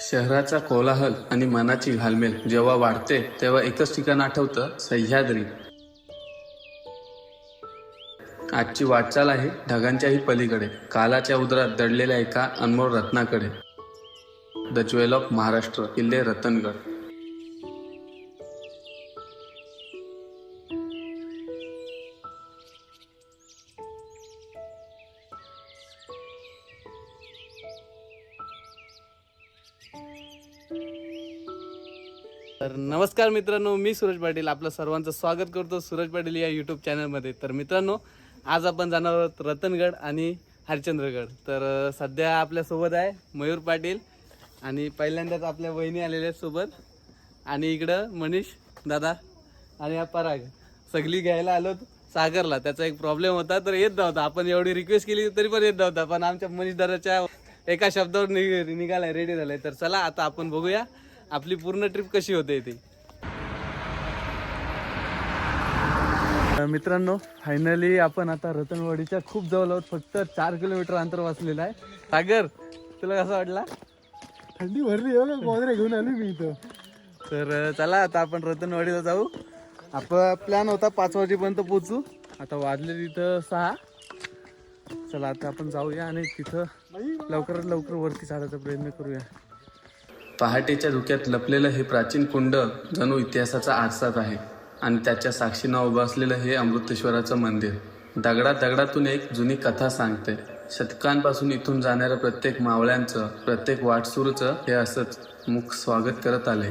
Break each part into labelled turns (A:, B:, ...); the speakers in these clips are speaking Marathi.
A: शहराचा कोलाहल आणि मनाची घालमेल जेव्हा वाढते तेव्हा एकच ठिकाण आठवतं सह्याद्री. आजची वाटचाल आहे ढगांच्याही पलीकडे कालाच्या उदरात दडलेल्या एका अनमोल रत्नाकडे. द ज्वेल ऑफ महाराष्ट्र किल्ले रतनगड.
B: नमस्कार मित्रांनो मी सूरज पाटील आपलं सर्वांचं स्वागत करतो सूरज पाटील या यूट्यूब चॅनलमध्ये तर मित्रांनो आज आपण जाणार आहोत रतनगड आणि हरिश्चंद्रगड. तर सध्या आपल्यासोबत आहे मयूर पाटील आणि पहिल्यांदाच आपल्या वहिनी आलेल्या आहेत सोबत. आणि इकडं मनीष दादा आणि हा पराग. सगळी घ्यायला आलो सागरला. त्याचा एक प्रॉब्लेम होता तर येत नव्हता. आपण एवढी रिक्वेस्ट केली तरी पण येत नव्हता. पण आमच्या मनीष दादाच्या एका शब्दावर निघाला निघालाय रेडी झालाय. तर चला आता आपण बघूया आपली पूर्ण ट्रिप कशी होते ती. मित्रांनो फायनली आपण आता रतनवाडीच्या खूप जवळ आहोत. फक्त चार किलोमीटर अंतर वाचलेलं आहे. सागर तुला कसं वाटला?
C: थंडी भरली गोदरे घेऊन आली मी इथं.
B: तर चला आता आपण रतनवाडीला जाऊ. आपला प्लॅन होता पाच वाजेपर्यंत पोचू आता वाजले तिथं सहा. चला आता आपण जाऊया आणि तिथं लवकरात लवकर वरती चढायचा प्रयत्न करूया.
A: पहाटेच्या धुक्यात लपलेलं हे प्राचीन कुंड जणू इतिहासाचा आरसाच आहे. आणि त्याच्या साक्षीनं उभं असलेलं हे अमृतेश्वराचं मंदिर. दगडा दगडातून एक जुनी कथा सांगते. शतकांपासून इथून जाणाऱ्या प्रत्येक मावळ्यांचं प्रत्येक वाटसुरूचं हे असंच मुख स्वागत करत आले.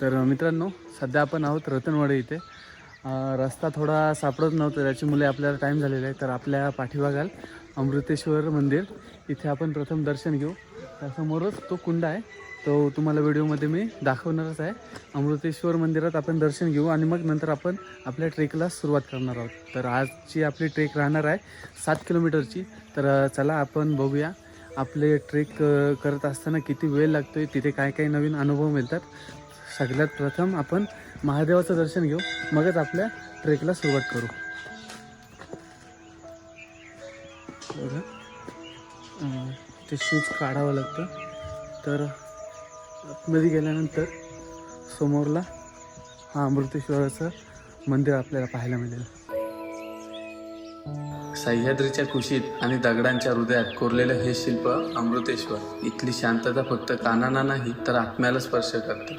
B: तर मित्रांनो सध्या आपण आहोत रतनवाडी इथे. रस्ता थोडा सापडत नव्हता त्याच्यामुळे आपल्याला टाईम झालेला आहे तर आपल्या पाठीभागाल अमृतेश्वर मंदिर. इथे आपण प्रथम दर्शन घेऊ. त्यासमोरच तो कुंड आहे. तो तुम्हाला व्हिडिओमध्ये मी दाखवणारच आहे. अमृतेश्वर मंदिरात आपण दर्शन घेऊ आणि मग नंतर आपण आपल्या ट्रेकला सुरुवात करणार आहोत. तर आजची आपली ट्रेक राहणार आहे सात किलोमीटरची. तर चला आपण बघूया आपले ट्रेक करत असताना किती वेळ लागतो आहे तिथे काय काय नवीन अनुभव मिळतात. सगळ्यात प्रथम आपण महादेवाचं दर्शन घेऊ मगच आपल्या ट्रेकला सुरुवात करू. ते शूज काढावं लागतं. तर आतमध्ये गेल्यानंतर समोरला हा अमृतेश्वराचं मंदिर आपल्याला पाहायला मिळेल.
A: सह्याद्रीच्या कुशीत आणि दगडांच्या हृदयात कोरलेलं हे शिल्प अमृतेश्वर. इथली शांतता फक्त कानांना नाही तर आत्म्याला स्पर्श करते.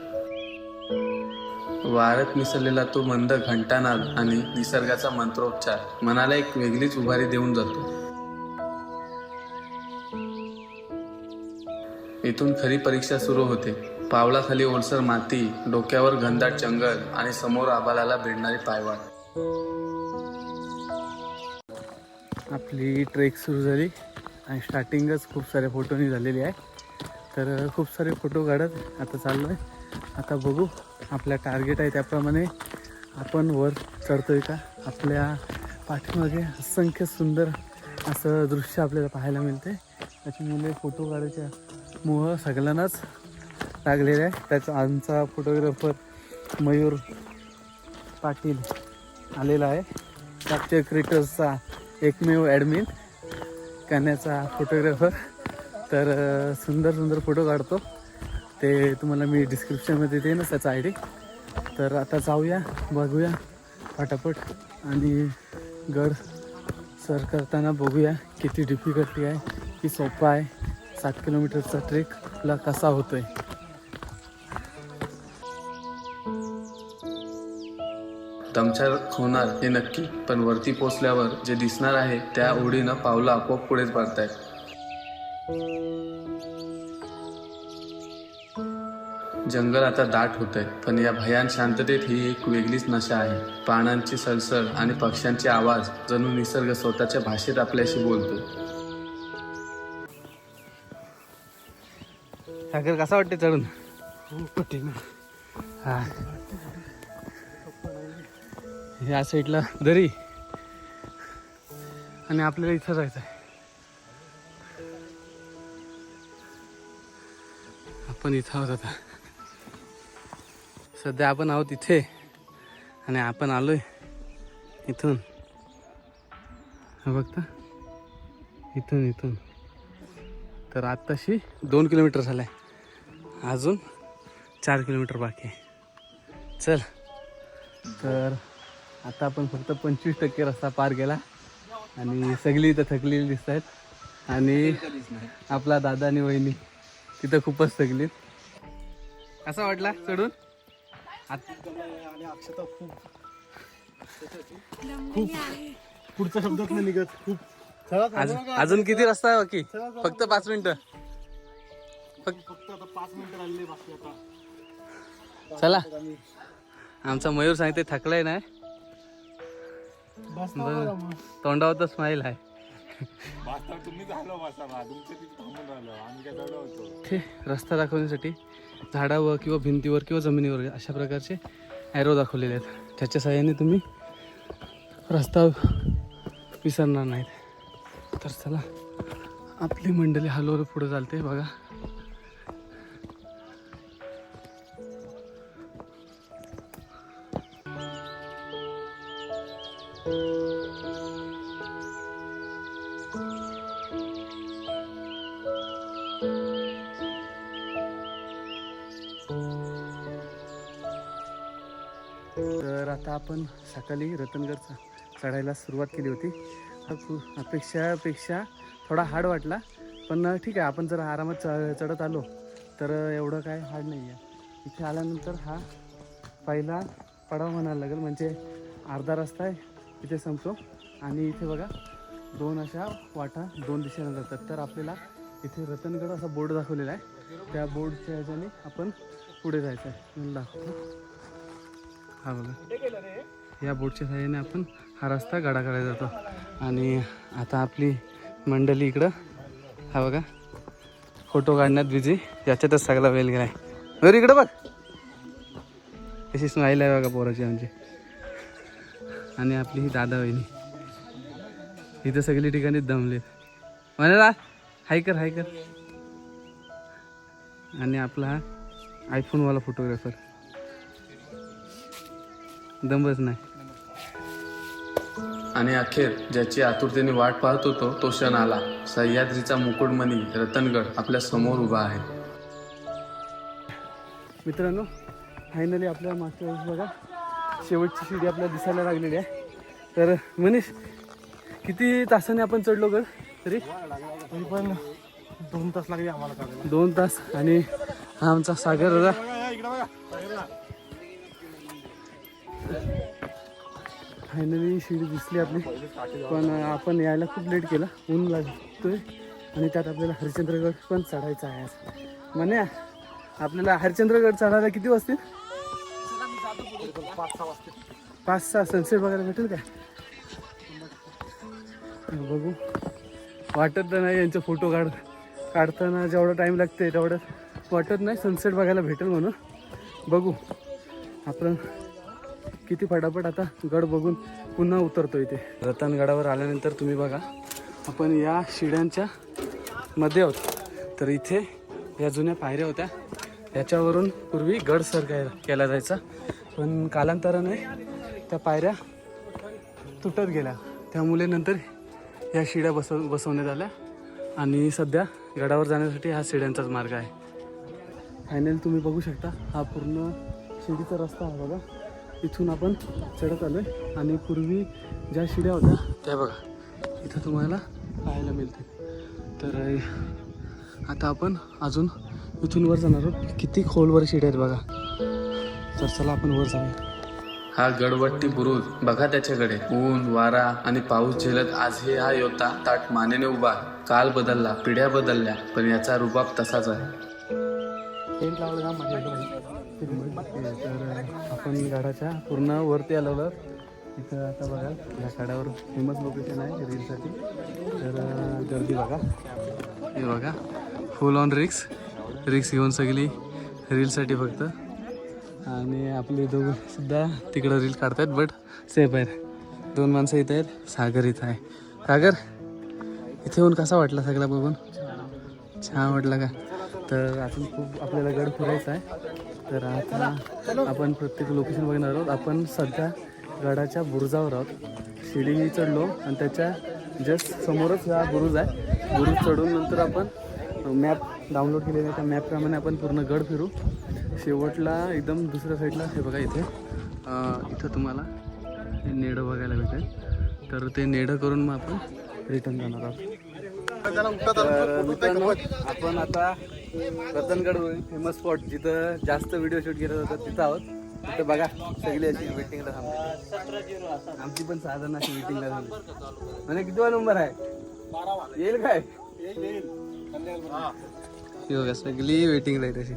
A: वारत मिसळलेला तो मंद घंटानाद आणि निसर्गाचा मंत्रोपचार मनाला एक वेगळीच उभारी देऊन जातो. इथून खरी परीक्षा सुरू होते. पावलाखाली ओलसर माती डोक्यावर घनदाट जंगल आणि समोर आबालाला भिडणारी पायवाट.
B: आपली ट्रेक सुरू झाली आणि स्टार्टिंगच खूप साऱ्या फोटोनी झालेली आहे. तर खूप सारे फोटो काढत आता चाललो आहे आता बघू आपला टार्गेट आहे त्याप्रमाणे आपण वर चढतो आहे का? आपल्या पाठीमागे असंख्य सुंदर असं दृश्य आपल्याला पाहायला मिळते त्याच्यामुळे फोटो काढायच्या मोह सगळ्यांनाच लागलेला आहे. त्याचा आमचा फोटोग्राफर मयूर पाटील आलेला आहे. कॅप्चर क्रिएटर्सचा एकमेव ॲडमिन कन्याचा फोटोग्राफर तर सुंदर सुंदर फोटो काढतो. ते तुम्हाला मी डिस्क्रिप्शनमध्ये देईनच त्याचा आय डी तर आता जाऊया बघूया फटाफट. आणि गड सर करताना बघूया किती डिफिकल्टी आहे की सोपा आहे. सात किलोमीटरचा ट्रेक आपला कसा होतोय?
A: दमछाक होणार हे नक्की पण वरती पोचल्यावर जे दिसणार आहे त्या ओढीनं पावलं आपोआप पुढेच पाडतायत जंगल आता दाट होत आहे पण या भयान शांततेत ही एक वेगळीच नशा आहे. पानांची सळसळ आणि पक्ष्यांचे आवाज जणू निसर्ग स्वतःच्या भाषेत आपल्याशी बोलतो
B: सागर कसा वाटते चढून? हा. या साईडला दरी. आणि आपल्याला इथं जायचं आहे आपण इथं आहोत आता. सध्या आपण आहोत इथे. आणि आपण आलोय इथून. हा बघता. इथून इथून. तर आत्ताशी दोन किलोमीटर झालं आहे अजून चार किलोमीटर बाकी आहे. चल. तर आता आपण फक्त पंचवीस टक्के रस्ता पार केला आणि सगळी इथं थकलेली दिसत आहेत. आणि आपला दादा आणि वहिनी तिथं खूपच थकलीत. कसा वाटला चढून?
C: अक्षता खूप. पुढच्या शब्दात नाही निघत. खूप?
B: अजून किती रस्ता आहे बाकी? फक्त पाच मिनिटं. फक्त
C: फक्त आता पाच मिनिटं राहिली बाकी आता.
B: चला. आमचा मयूर सांगते थकलाय बरं. तोंडावर तर स्माईल आहे. रस्ता दाखवण्यासाठी झाडावर किंवा भिंतीवर किंवा जमिनीवर अशा प्रकारचे ॲरो दाखवलेले आहेत. त्याच्या सहाय्याने तुम्ही रस्ता विसरणार नाहीत. तर चला आपली मंडळी हलवलं पुढे चालते बघा. आपण सकाळी रतनगड चढायला सुरुवात केली होती. हा अपेक्षापेक्षा थोडा हार्ड वाटला. पण ठीक आहे आपण जर आरामात च चढत आलो तर एवढं काय हार्ड नाही आहे इथे आल्यानंतर हा पहिला पडाव म्हणायला लागेल म्हणजे अर्धा रस्ता आहे इथे संपतो. आणि इथे बघा दोन अशा वाटा दोन दिशेला जातात. तर आपल्याला इथे रतनगड असा बोर्ड दाखवलेला आहे. त्या बोर्डच्या ह्याच्याने आपण पुढे जायचं आहे. दाखवतो. हा बघा या बोटच्या साह्याने आपण हा रस्ता गडाकडे जातो. आणि आता आपली मंडळी इकडं हा बघा फोटो काढण्यात बिझी याच्यातच सगळा वेळ गेलाय. बरं इकडं बघ. तशी स्माईल आहे बघा पोराची आमची. आणि आपली ही दादा वहिनी. इथं सगळी ठिकाणी दमलेत. म्हणाला हाय कर हाय कर. आणि आपला हा आयफोनवाला फोटोग्राफर दमच नाही.
A: आणि अखेर ज्याची आतुरतेने वाट पाहत होतो तो क्षण आला. सह्याद्रीचा मुकुटमणी रतनगड आपल्यासमोर उभा आहे.
B: मित्रांनो फायनली आपल्या मागच्या वेळेस बघा. शेवटची शिडी आपल्याला दिसायला लागलेली आहे. तर मनीष किती तासाने आपण चढलो गड तरी?
C: तरी पण दोन तास लागले आम्हाला
B: दोन तास. आणि हा आमचा सागर फायनली शिडी दिसली आपली. पण आपण यायला खूप लेट केला. ऊन लागतोय. आणि त्यात आपल्याला हरिश्चंद्रगड पण चढायचा आहे आज म्हणे आपल्याला हरिश्चंद्रगड चढायला किती वाजतील? पाच सहा सनसेट बघायला भेटेल का बघू. वाटत तर नाही यांचे फोटो काढ काढताना जेवढा टाईम लागते तेवढं. वाटत नाही सनसेट बघायला भेटेल म्हणून. बघू. आपण किती फटाफट आता गड बघून पुन्हा उतरतो इथे रतनगडावर आल्यानंतर तुम्ही बघा आपण या शिड्यांच्या मध्ये आहोत. तर इथे या जुन्या पायऱ्या होत्या. याच्यावरून पूर्वी गड सर केला जायचा. पण कालांतराने त्या पायऱ्या तुटत गेल्या. त्यामुळे नंतर या शिड्या बसव बसवण्यात आल्या. आणि सध्या गडावर जाण्यासाठी हा शिड्यांचाच मार्ग आहे. फायनल तुम्ही बघू शकता. हा पूर्ण शिडीचा रस्ता आहे बघा. इथून आपण चढत आलो आहे आणि पूर्वी ज्या शिड्या होत्या त्या बघा इथं तुम्हाला पाहायला मिळते तर आता आपण अजून इथून वर जाणार आहोत. किती खोलवर शिड्या आहेत बघा. तर चला आपण वर जाऊया.
A: हा गडवट्टी बुरुज बघा त्याच्याकडे. ऊन वारा आणि पाऊस झेलत आज हे हा योद्धा ताट मानेने उभा. काल बदलला पिढ्या बदलल्या पण याचा रुबाब तसाच आहे.
B: तर आपण गाडाच्या पूर्ण वरती आलो इथं आता बघा या गाडावर फेमस लोकेशन आहे रीलसाठी. तर गर्दी बघा. हे बघा फुल ऑन रिक्स रिक्स घेऊन सगळी रीलसाठी फक्त. आणि आपले दोघं सुद्धा तिकडं रील काढतायत बट सेफ आहेत. दोन माणसं इथं आहेत सागर इथं आहे. सागर इथे येऊन कसा वाटला सगळा बघून? छान वाटलं का? तर अजून खूप आपल्याला गड फिरायचा आहे. तर आता आपण प्रत्येक लोकेशन बघणार आहोत. आपण सध्या गडाच्या बुरुजावर आहोत. शिडी चढलो आणि त्याच्या जस्ट समोरच हा बुरुज आहे. बुरुज चढून नंतर आपण मॅप डाउनलोड केलेला त्या मॅपप्रमाणे आपण पूर्ण गड फिरू. शेवटला एकदम दुसऱ्या साईडला हे बघा इथे. इथं तुम्हाला हे नेडं बघायला भेटेल. तर ते नेडं करून मग आपण रिटर्न जाणार आहोत. आपण आता रतनगड फेमस स्पॉट जिथं जास्त व्हिडिओ शूट केलं होतं तिथं आहोत. तिथं बघा सगळी अशी वेटिंगला थांबते आमची पण साधारण अशी वेटिंगला थांबते म्हणजे किती नंबर आहे? येईल काय? ही बघा सगळी वेटिंगला आहे तशी.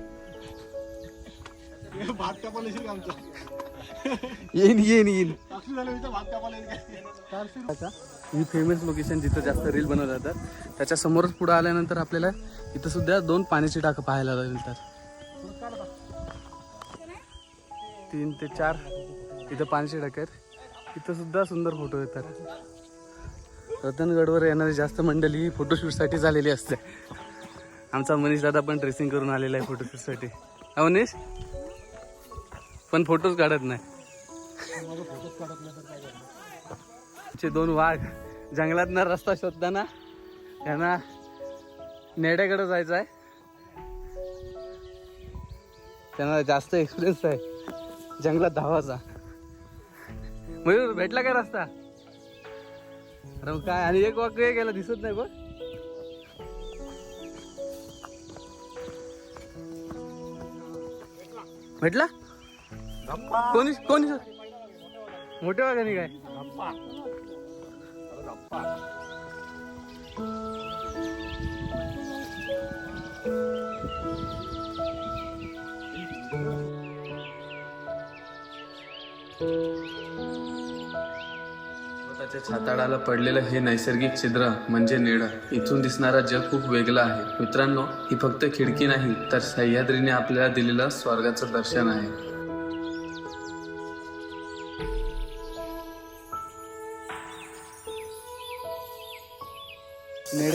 C: भात कापायला आमचं
B: येईन येईन येईन
C: चारशे
B: ही फेमस लोकेशन जिथं जास्त रील बनवल्या जातात. त्याच्यासमोरच पुढं आल्यानंतर आपल्याला इथं सुद्धा दोन पाण्याची टाकं पाहायला मिळतात तीन ते चार इथं पाण्याची टाकं आहेत. इथं सुद्धा सुंदर फोटो येतात. रतनगडवर येणारी जास्त मंडळी ही फोटोशूटसाठी झालेली असते. आमचा मनीष दादा पण ड्रेसिंग करून आलेला आहे फोटोशूटसाठी हा मनीष? पण फोटोज काढत नाही. चे दोन वाघ जंगलातनं रस्ता शोधताना त्यांना नेड्याकडे जायचं आहे. त्यांना जास्त एक्सपिरियन्स आहे. जंगलात धावाचा मयूर भेटला काय रस्ता? अरे काय आणि एक वाघ गेला? दिसत नाही बघ. भेटला? कोणी कोणी मोठे वाघाने काय?
A: पर्वताच्या छाताडाला पडलेलं हे नैसर्गिक छिद्र म्हणजे निळ इथून दिसणारा जग खूप वेगळा आहे. मित्रांनो ही फक्त खिडकी नाही तर सह्याद्रीने आपल्याला दिलेलं स्वर्गाचं दर्शन आहे.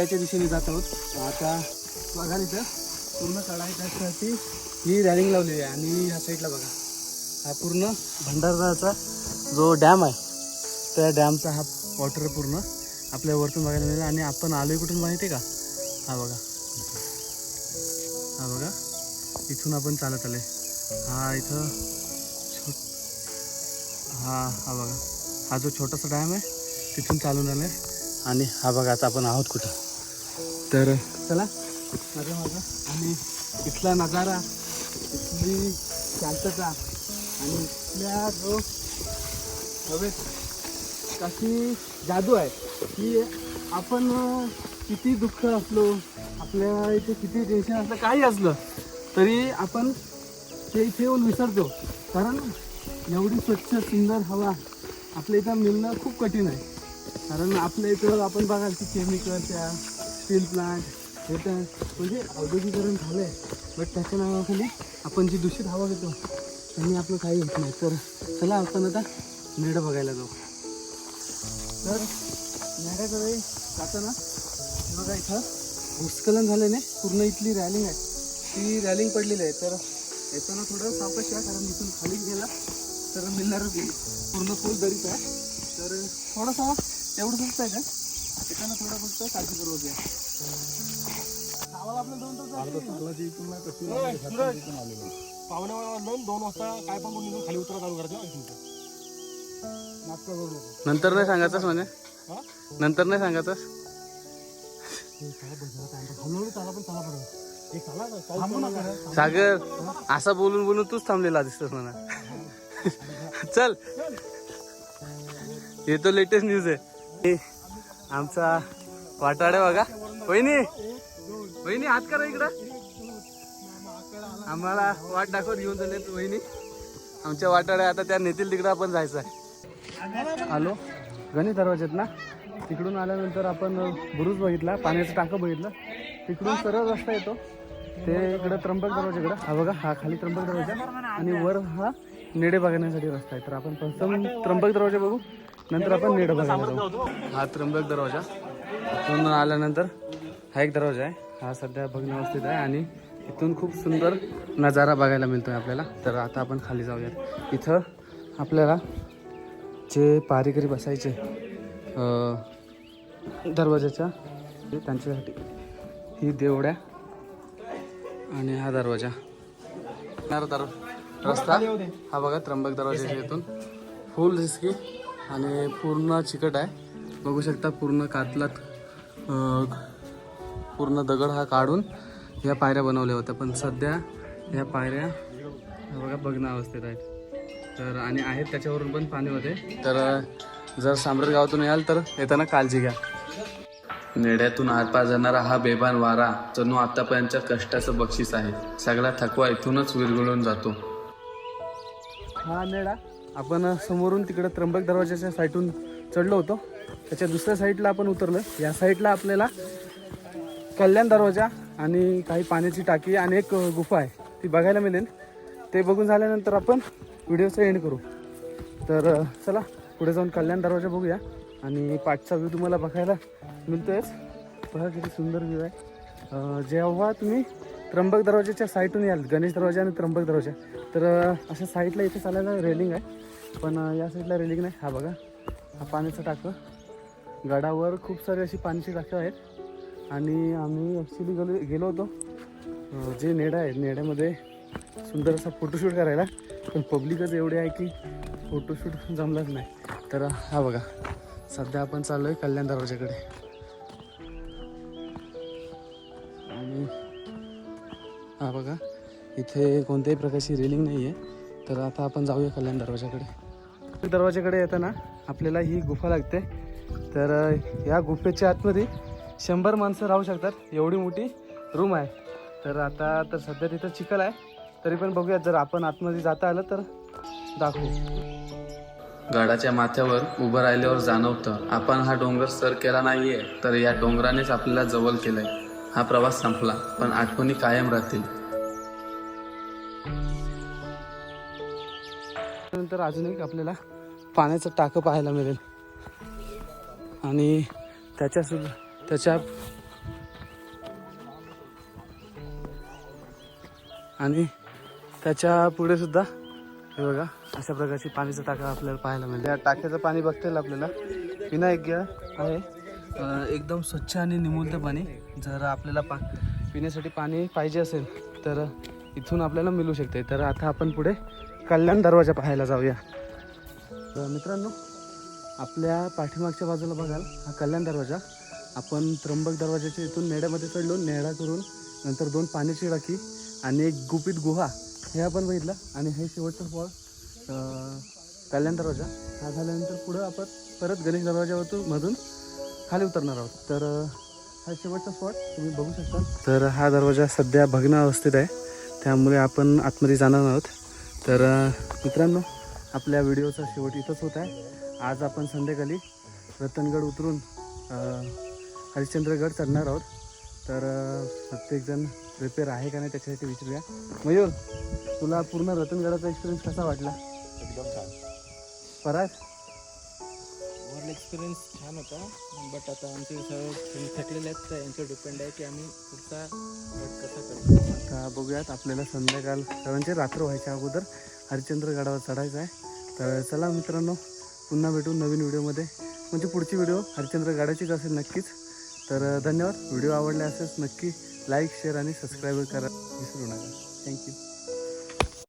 B: नेड्याच्या दिशेने जात आहोत. आता बघा इथं पूर्ण चढायच्यासाठी ही रॅलिंग लावलेली आहे. आणि ह्या साईडला बघा हा पूर्ण भंडाराचा जो डॅम आहे त्या डॅमचा हा वॉटर पूर्ण आपल्या वरतून बघायला मिळेल. आणि आपण आलोय कुठून माहिती आहे का? हा बघा. हा बघा. इथून आपण चालत आले हा इथं छोट हा हा बघा. हा जो छोटासा डॅम आहे तिथून चालून आलोय. आणि हा बघा आता आपण आहोत कुठं? तर चला माझं माझा आणि इथला नजारा इथली शांतता आणि इथल्या जो हवेत कशी जादू आहे. की आपण किती दुःख असलो आपल्या इथे किती टेन्शन असलं काही असलं तरी आपण ते इथे येऊन विसरतो. कारण एवढी स्वच्छ सुंदर हवा आपल्या इथं मिळणं खूप कठीण आहे. कारण आपल्या इथं आपण बघाल की केमिकल त्या स्टील प्लांट हे तर म्हणजे औद्योगिकरण झालं आहे बट त्याच्या नावाखाली आपण जी दूषित हवा घेतो त्यांनी आपलं काही होत नाही. तर चला आपण आता नेडं बघायला जाऊ. तर नेड्याकडे जाताना बघा इथं भूस्खलन झाल्याने पूर्ण इथली रॅलिंग आहे. ती रॅलिंग पडलेली आहे. तर येताना थोडं सावकाश या कारण इथून खाली गेला. तर मिळणारच पूर्ण फुल दरीच आहे. तर थोडासा एवढंच आहे का? थोडं फक्त काळजीपूर्वक या गावाला आपलं दोन तास जातील.
C: पावणे दोन वाजता काय पण निघून खाली उतरा चालू करायचं इथून. नाटकं करू नको
B: नंतर नाही सांगायचंच म्हणजे
C: हा?
B: नंतर नाही सांगायचंच
C: हे काय बघा, काय आता हळूहळू चाला पण चाला बरं हे चाला का? पाऊस
B: थांबू
C: पडला
B: नका.
C: का?
B: सागर असं बोलून बोलून तूच थांबलेला दिसतोस म्हणा चल हे तो लेटेस्ट न्यूज आहे हे आमचा वाटाडे बघा. वहिनी वहिनी हात करा इकडं. आम्हाला वाट दाखवत घेऊन चालले वहिनी. आमच्या वाटाड्या आता त्या नेतील तिकडं आपण जायचं आहे हॅलो गणेश दरवाजेत ना? तिकडून आल्यानंतर आपण बुरुज बघितला पाण्याचं टाकं बघितलं. तिकडून सरळ रस्ता येतो. ते इकडं त्र्यंबक दरवाजाकडं हा बघा हा खाली त्र्यंबक दरवाजा. आणि वर हा नेडे बघण्यासाठी रस्ता आहे. तर आपण प्रथम त्र्यंबक दरवाजा बघू. नंतर आपण नेडे बघायला जाऊ. हा. त्र्यंबक दरवाजा. इथून आल्यानंतर हा एक दरवाजा आहे. हा सध्या बघण्यावस्थित आहे आणि इथून खूप सुंदर नजारा बघायला मिळतो आहे आपल्याला. तर आता आपण खाली जाऊयात. इथं आपल्याला जे पारेकरी बसायचे अं, दरवाजाच्या ते त्यांच्यासाठी. ही देवड्या आणि हा दरवाजा. येणारा दर रस्ता. हा बघा त्र्यंबक दरवाजाच्या इथून. फुल रिस्की आणि पूर्ण चिकट आहे. बघू शकता पूर्ण कातलात पूर्ण दगड हा काढून या पायऱ्या बनवल्या होत्या. पण सध्या या पायऱ्या बघा बघणं अवस्थेत आहेत. तर आणि आहेत त्याच्यावरून पण पाणी होते तर जर साम्राट गावातून याल तर येताना काळजी घ्या.
A: नेड्यातून आरपार जाणारा हा बेभान वारा जणू आतापर्यंतच्या कष्टाचं बक्षीस आहे. सगळा थकवा इथूनच विरघळून जातो.
B: हा नेडा आपण समोरून तिकडं त्र्यंबक दरवाजाच्या साईडून चढलो होतो. त्याच्या दुसऱ्या साईडला आपण उतरलो या साईडला आपल्याला कल्याण दरवाजा आणि काही पाण्याची टाकी आणि एक गुफा आहे. ती बघायला मिळेल. ते बघून झाल्यानंतर आपण व्हिडिओचं एंड करू. तर चला पुढे जाऊन कल्याण दरवाजा बघूया. आणि पाठचा व्ह्यू तुम्हाला बघायला मिळतोयच. बघा किती सुंदर व्ह्यू आहे. जेव्हा तुम्ही त्र्यंबक दरवाजाच्या साईडून याल गणेश दरवाजा आणि त्र्यंबक दरवाजा तर अशा साईडला इथे चालायला रेलिंग आहे. पण या साईडला रेलिंग नाही. हा बघा. हा पाण्याचं टाकं. गडावर खूप सारे अशी पाण्याची टाकं आहेत. आणि आम्ही ॲक्च्युली गेलो गेलो होतो. जे नेडा आहे नेड्यामध्ये सुंदर असा फोटोशूट करायला. पण पब्लिकच एवढे आहे की फोटोशूट जमलाच नाही. तर हा बघा. सध्या आपण चाललो आहे कल्याण दरवाजाकडे आणि हा बघा. इथे कोणत्याही प्रकारची रेलिंग नाही आहे तर आता आपण जाऊया कल्याण दरवाजाकडे दरवाजाकडे येताना आपल्याला ही गुफा लागते. तर या गुफेच्या आतमध्ये शंभर माणसं राहू शकतात. एवढी मोठी रूम आहे. तर आता तर सध्या तिथं चिखल आहे. तरी पण बघूयात जर आपण आतमध्ये जाता आलं तर दाखवू.
A: गडाच्या माथ्यावर उभं राहिल्यावर जाणवतं आपण हा डोंगर सर केला नाहीये तर या डोंगरानेच आपल्याला जवळ केलंय. हा प्रवास संपला पण आठवणी कायम राहतील.
B: नंतर अजून एक आपल्याला पाण्याचं टाकं पाहायला मिळेल. आणि त्याच्यासुद्धा त्याच्या आणि त्याच्या पुढे सुद्धा हे बघा अशा प्रकारची पाण्याचं टाका आपल्याला पाहायला मिळेल. या टाक्याचं पाणी बघता आपल्याला? विनायोग्य आहे. एकदम स्वच्छ आणि निमुलतं पाणी. जर आपल्याला पा पिण्यासाठी पाणी पाहिजे असेल तर इथून आपल्याला मिळू शकते. तर आता आपण पुढे कल्याण दरवाजा पाहायला जाऊया. तर मित्रांनो आपल्या पाठीमागच्या बाजूला बघाल हा कल्याण दरवाजा. आपण त्र्यंबक दरवाजाच्या इथून नेड्यामध्ये चढलो नेडा करून नंतर दोन पाण्याची टाकी आणि एक गुपित गुहा हे आपण बघितलं. आणि हे शेवटचं फळ कल्याण दरवाजा. हा झाल्यानंतर पुढं आपण परत गणेश दरवाजावरतून मधून खाली उतरणार आहोत. तर हा शेवटचा स्पॉट तुम्ही बघू शकता. तर हा दरवाजा सध्या भग्न अवस्थेत आहे. त्यामुळे आपण आतमध्ये जाणार आहोत. तर मित्रांनो आपल्या व्हिडिओचा शेवट इथंच होत आहे. आज आपण संध्याकाळी रतनगड उतरून हरिश्चंद्रगड चढणार आहोत. तर प्रत्येकजण प्रिपेअर आहे का नाही त्याच्यासाठी विचारूया. मयूर तुला पूर्ण रतनगडाचा एक्सपिरियन्स कसा वाटला?
C: एकदम छान.
B: पराग?
D: ओव्हरऑल एक्सपिरियन्स छान होता बट आता आमचे सर्व फ्रेंड थकलेले आहेत तर यांच्यावर डिपेंड आहे की आम्ही पुढचा कसा करतो
B: आता बघूयात आपल्याला संध्याकाळ म्हणजे रात्र व्हायच्या अगोदर हरिश्चंद्र गडावर चढायचं आहे. तर चला मित्रांनो पुन्हा भेटू नवीन व्हिडिओमध्ये. म्हणजे पुढची व्हिडिओ हरिश्चंद्र गडाचीच असेल नक्कीच. तर धन्यवाद. व्हिडिओ आवडले असेल नक्की लाईक शेअर आणि सबस्क्राईब करा. विसरू नका. थँक्यू